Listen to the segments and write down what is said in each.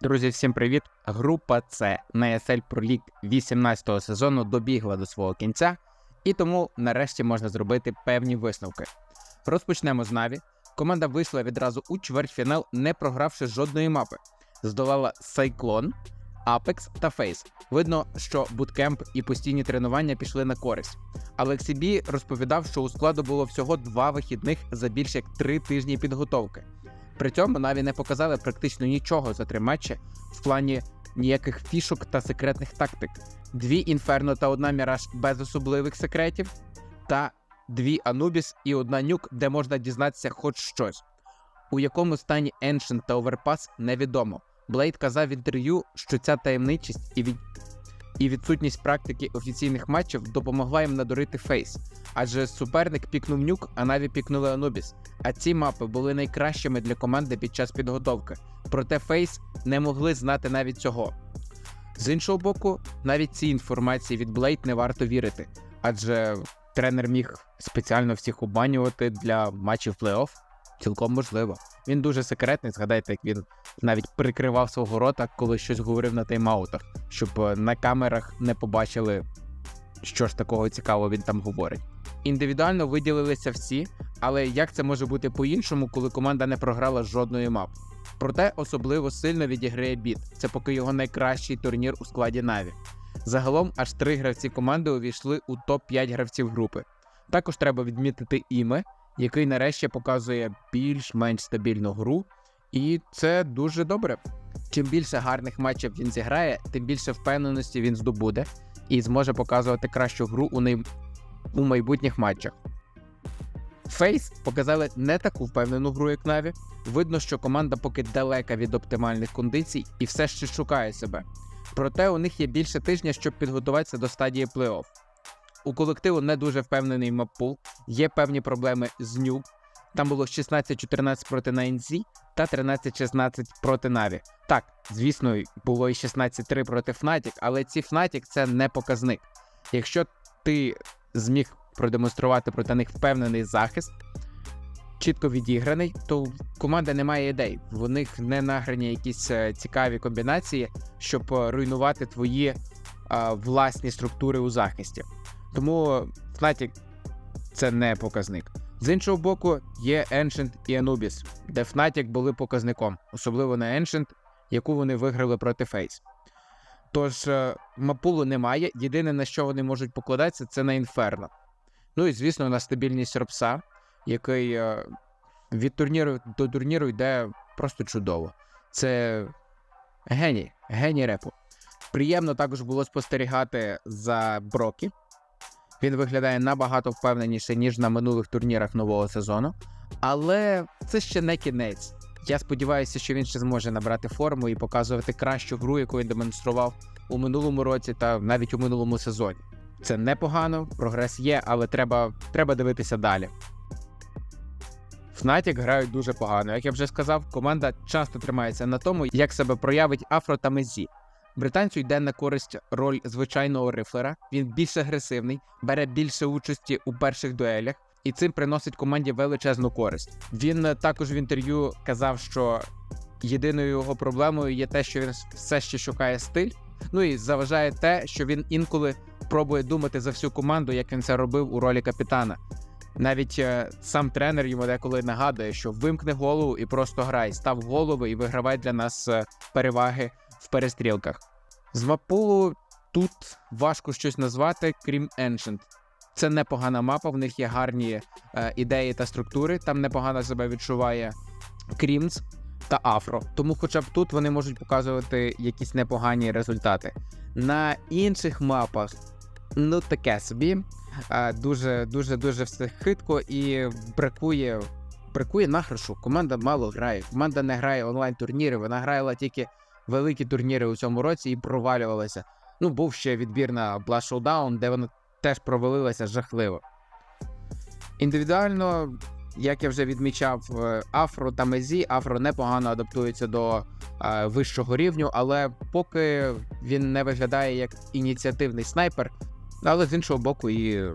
Друзі, всім привіт! Група С на ESL Pro League 18-го сезону добігла до свого кінця, і тому нарешті можна зробити певні висновки. Розпочнемо з Наві. Команда вийшла відразу у чвертьфінал, не програвши жодної мапи. Здолала Cyclone, Apex та Face. Видно, що буткемп і постійні тренування пішли на користь. Алексій Бі розповідав, що у складу було всього два вихідних за більше як три тижні підготовки. При цьому Наві не показали практично нічого за три матчі в плані ніяких фішок та секретних тактик. Дві інферно та одна міраж без особливих секретів, та дві Анубіс і одна нюк, де можна дізнатися хоч щось. У якому стані Ancient та Overpass невідомо. Блейд казав в інтерв'ю, що ця таємничість і від... і відсутність практики офіційних матчів допомогла їм надурити фейс, адже суперник пікнув нюк, а Наві пікнули Анубіс. А ці мапи були найкращими для команди під час підготовки. Проте Фейс не могли знати навіть цього. З іншого боку, навіть цій інформації від Блейд не варто вірити, адже тренер міг спеціально всіх обманювати для матчів плей-офф. Цілком можливо. Він дуже секретний. Згадайте, як він навіть прикривав свого рота, коли щось говорив на тайм-аутах, щоб е, на камерах не побачили, що ж такого цікавого він там говорить. Індивідуально виділилися всі, але як це може бути по-іншому, коли команда не програла жодної мап? Проте особливо сильно відіграє біт. Це поки його найкращий турнір у складі Наві. Загалом аж три гравці команди увійшли у топ-5 гравців групи. Також треба відмітити іме, який нарешті показує більш-менш стабільну гру, і це дуже добре. Чим більше гарних матчів він зіграє, тим більше впевненості він здобуде і зможе показувати кращу гру у, най... у майбутніх матчах. Фейс показали не таку впевнену гру, як Наві. Видно, що команда поки далека від оптимальних кондицій і все ще шукає себе. Проте у них є більше тижня, щоб підготуватися до стадії плей-офф. У колективу не дуже впевнений маппул, є певні проблеми з ню. Там було 16-14 проти NZ та 13-16 проти Наві. Так, звісно, було і 16-3 проти Fnatic, але ці Fnatic це не показник. Якщо ти зміг продемонструвати проти них впевнений захист, чітко відіграний, то в команди немає ідей. В них не награні якісь е, цікаві комбінації, щоб е, руйнувати твої е, власні структури у захисті. Тому Fnatic це не показник. З іншого боку, є Ancient і Anubis, де Fnatic були показником, особливо на Ancient, яку вони виграли проти Face. Тож е, мапулу немає. Єдине, на що вони можуть покладатися, це на Інферно. Ну і звісно, на стабільність Робса, який е, від турніру до турніру йде просто чудово. Це геній, геній репу. Приємно також було спостерігати за Брокі. Він виглядає набагато впевненіше, ніж на минулих турнірах нового сезону. Але це ще не кінець. Я сподіваюся, що він ще зможе набрати форму і показувати кращу гру, яку він демонстрував у минулому році та навіть у минулому сезоні. Це непогано, прогрес є, але треба, треба дивитися далі. Fnatic грають дуже погано. Як я вже сказав, команда часто тримається на тому, як себе проявить Афро та Мезі. Британцю йде на користь роль звичайного рифлера. Він більш агресивний, бере більше участі у перших дуелях, і цим приносить команді величезну користь. Він е, також в інтерв'ю казав, що єдиною його проблемою є те, що він все ще шукає стиль. Ну і заважає те, що він інколи пробує думати за всю команду, як він це робив у ролі капітана. Навіть е, сам тренер йому деколи нагадує, що вимкни голову і просто грай, став голови і вигравай для нас е, переваги в перестрілках. З мапулу тут важко щось назвати, крім Ancient. Це непогана мапа, в них є гарні е, ідеї та структури. Там непогано себе відчуває Крімс та Афро. Тому, хоча б тут вони можуть показувати якісь непогані результати. На інших мапах, ну таке собі. Е, дуже дуже дуже все хитко і бракує. Бракує награшу. Команда мало грає. Команда не грає онлайн-турніри, вона грала тільки великі турніри у цьому році і провалювалася. Ну, був ще відбір на Blast Showdown, де вона теж провалилася жахливо. Індивідуально, як я вже відмічав, е, Афро та Мезі, Афро непогано адаптується до е, вищого рівню, але поки він не виглядає як ініціативний снайпер, але з іншого боку, і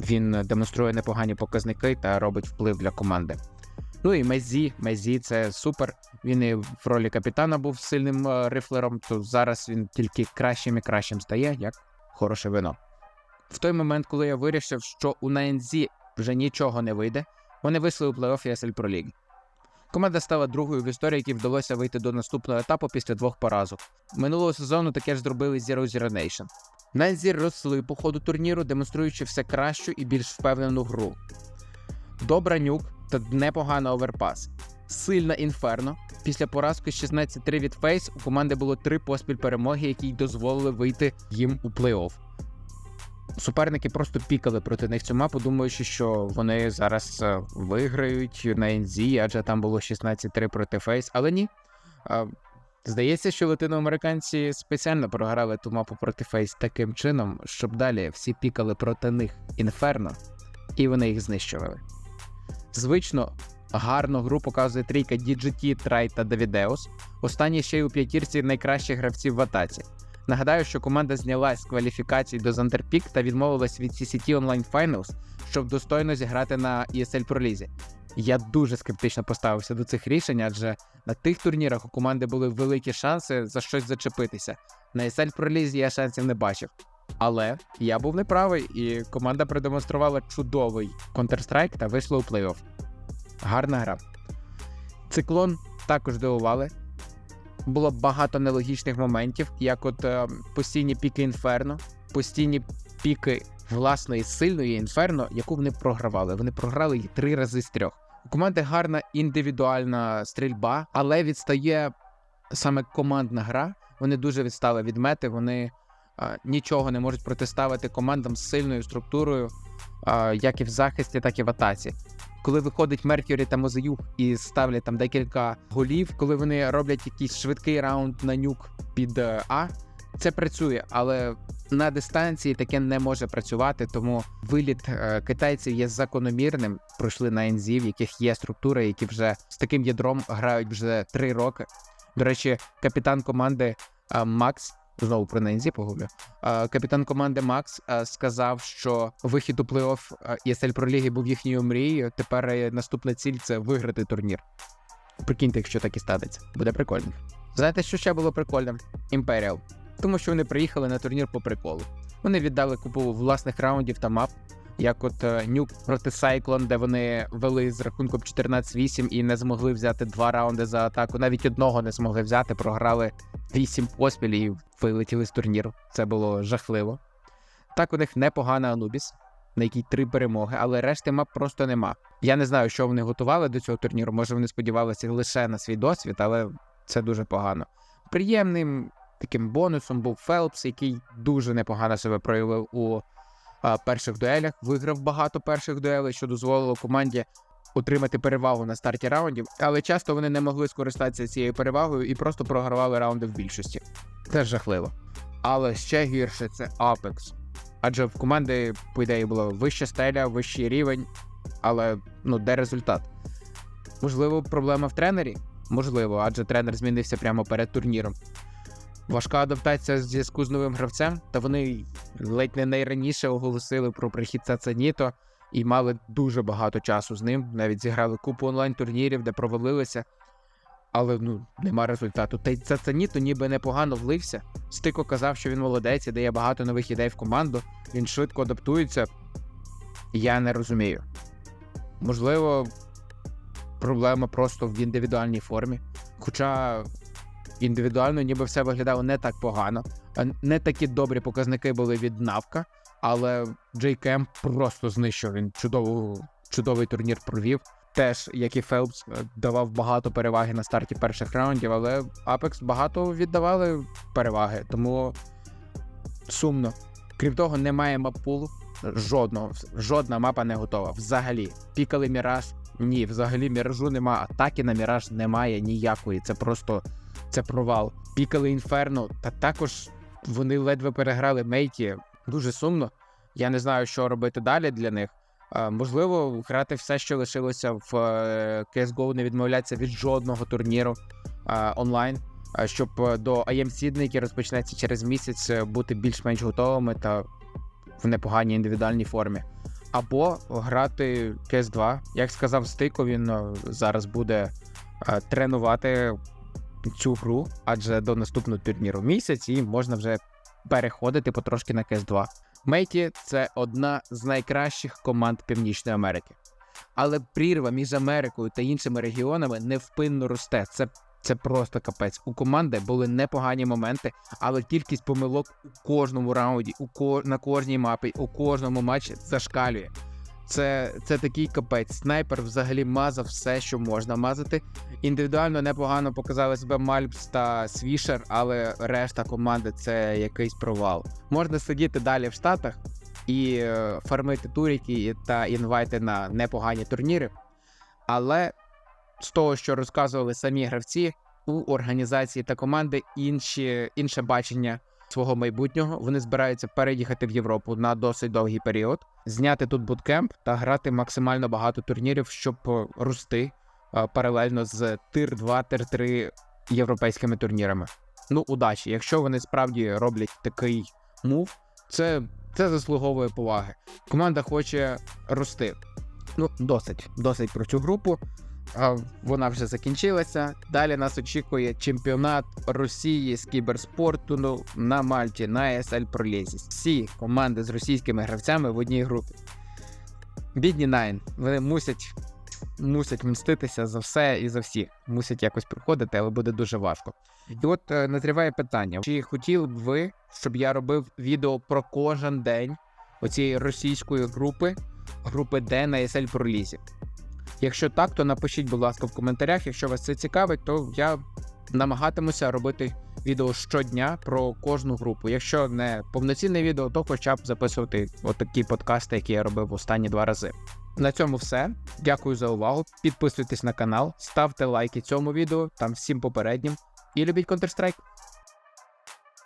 він демонструє непогані показники та робить вплив для команди. Ну і Мезі, Мезі це супер. Він і в ролі капітана був сильним е, рифлером, то зараз він тільки кращим і кращим стає, як хороше вино. В той момент, коли я вирішив, що у НЗ вже нічого не вийде, вони вийшли у плей-офф ESL Pro League. Команда стала другою в історії, якій вдалося вийти до наступного етапу після двох поразок. Минулого сезону таке ж зробили Zero Zero Nation. Нензі росли по ходу турніру, демонструючи все кращу і більш впевнену гру. Добра нюк та непогана оверпас. Сильна інферно. Після поразки 16-3 від Фейс у команди було три поспіль перемоги, які й дозволили вийти їм у плей-офф. Суперники просто пікали проти них цю мапу, думаючи, що вони зараз е, виграють на НЗ, адже там було 16-3 проти Фейс, але ні. Здається, що латиноамериканці спеціально програли ту мапу проти Фейс таким чином, щоб далі всі пікали проти них інферно, і вони їх знищували. Звично гарну гру показує трійка DGT, Трай та Давідеус. Останні ще й у п'ятірці найкращих гравців в атаці. Нагадаю, що команда знялась з кваліфікацій до Зандерпік та відмовилась від CCT Online Finals, щоб достойно зіграти на ESL Pro League. Я дуже скептично поставився до цих рішень, адже на тих турнірах у команди були великі шанси за щось зачепитися. На ESL Pro League я шансів не бачив. Але я був неправий, і команда продемонструвала чудовий Counter-Strike та вийшла у плей-офф. Гарна гра. Циклон також дивували. Було багато нелогічних моментів, як от е, постійні піки інферно, постійні піки власної сильної інферно, яку вони програвали. Вони програли її три рази з трьох. У команди гарна індивідуальна стрільба, але відстає саме командна гра. Вони дуже відстали від мети. Вони нічого не можуть протиставити командам з сильною структурою, як і в захисті, так і в атаці. Коли виходить Меркюрі та Мозеюк і ставлять там декілька голів, коли вони роблять якийсь швидкий раунд на нюк під е, А, це працює, але на дистанції таке не може працювати, тому виліт е, китайців є закономірним. Пройшли на НЗ, в яких є структури, які вже з таким ядром грають вже три роки. До речі, капітан команди е, Макс. Знову про нензі. Е, Капітан команди Макс сказав, що вихід у плей-офф ЄСЛ Pro League був їхньою мрією. Тепер е, наступна ціль це виграти турнір. Прикиньте, якщо так і станеться. Буде прикольно. Знаєте, що ще було прикольним? Імперіал. Тому що вони приїхали на турнір по приколу. Вони віддали купу власних раундів та мап, як от е, Нюк проти Cyclone, де вони вели з рахунком 14-8 і не змогли взяти два раунди за атаку. Навіть одного не змогли взяти, програли 8 поспіль і вилетіли з турніру. Це було жахливо. Так, у них непогана Анубіс, на якій три перемоги, але решти мап просто нема. Я не знаю, що вони готували до цього турніру. Може, вони сподівалися лише на свій досвід, але це дуже погано. Приємним таким бонусом був Фелпс, який дуже непогано себе проявив у перших дуелях. Виграв багато перших дуелей, що дозволило команді отримати перевагу на старті раундів, але часто вони не могли скористатися цією перевагою і просто програвали раунди в більшості. Це жахливо. Але ще гірше це Apex. Адже в команди, по ідеї, була вища стеля, вищий рівень, але ну де результат? Можливо, проблема в тренері? Можливо, адже тренер змінився прямо перед турніром. Важка адаптація в зв'язку з новим гравцем, та вони ледь не найраніше оголосили про прихід Цацаніто і мали дуже багато часу з ним. Навіть зіграли купу онлайн-турнірів, де провалилися. Але ну нема результату. Та й Цацаніто ніби непогано влився. Стико казав, що він молодець і дає багато нових ідей в команду. Він швидко адаптується. Я не розумію. Можливо, проблема просто в індивідуальній формі. Хоча індивідуально ніби все виглядало не так погано. А Не такі добрі показники були від Навка, але Джей Кем просто знищив. Він чудову, чудовий турнір провів. Теж, як і Фелпс, е, давав багато переваги на старті перших раундів, але Apex багато віддавали переваги, тому сумно. Крім того, немає маппулу. Жодного, жодна мапа не готова. Взагалі. Пікали Міраж. Ні, взагалі міражу нема. Атаки на Міраж немає ніякої. Це просто це провал. Пікали Інферно, та також вони ледве переграли Мейті. Дуже сумно. Я не знаю, що робити далі для них. Можливо, грати все, що лишилося в е, CSGO, не відмовлятися від жодного турніру онлайн, щоб е, до IM Sydney, який розпочнеться через місяць, е, бути більш-менш готовими та в непоганій індивідуальній формі. або грати cs 2 Як сказав Стико, він е, зараз буде е, тренувати цю гру, адже до наступного турніру місяць і можна вже переходити потрошки на cs 2 Мейті це одна з найкращих команд Північної Америки. Але прірва між Америкою та іншими регіонами невпинно росте. Це, це просто капець. У команди були непогані моменти, але кількість помилок у кожному раунді, у ко... на кожній мапі, у кожному матчі зашкалює. Це, це такий капець. Снайпер взагалі мазав все, що можна мазати. Індивідуально непогано показали себе Мальпс та Свішер, але решта команди це якийсь провал. Можна сидіти далі в Штатах і е, фармити туріки та інвайти на непогані турніри. Але з того, що розказували самі гравці, у організації та команди інші, інше бачення свого майбутнього. Вони збираються переїхати в Європу на досить довгий період, зняти тут буткемп та грати максимально багато турнірів, щоб е, рости е, паралельно з тир 2 тир 3 європейськими турнірами. Ну, удачі! Якщо вони справді роблять такий мув, це, це заслуговує поваги. Команда хоче рости. Ну, досить, досить про цю групу. Вона вже закінчилася. Далі нас очікує чемпіонат Росії з кіберспорту ну, на Мальті на ESL Пролезі. Всі команди з російськими гравцями в одній групі. Бідні Найн. Вони мусять, мусять мститися за все і за всіх. Мусять якось проходити, але буде дуже важко. І от е, назріває питання: чи хотіли б ви, щоб я робив відео про кожен день оцієї російської групи, групи Д на ESL Пролізі? Якщо так, то напишіть, будь ласка, в коментарях. Якщо вас це цікавить, то я намагатимуся робити відео щодня про кожну групу. Якщо не повноцінне відео, то хоча б записувати отакі подкасти, які я робив останні два рази. На цьому все. Дякую за увагу. Підписуйтесь на канал, ставте лайки цьому відео, там всім попереднім. І любіть Counter-Strike.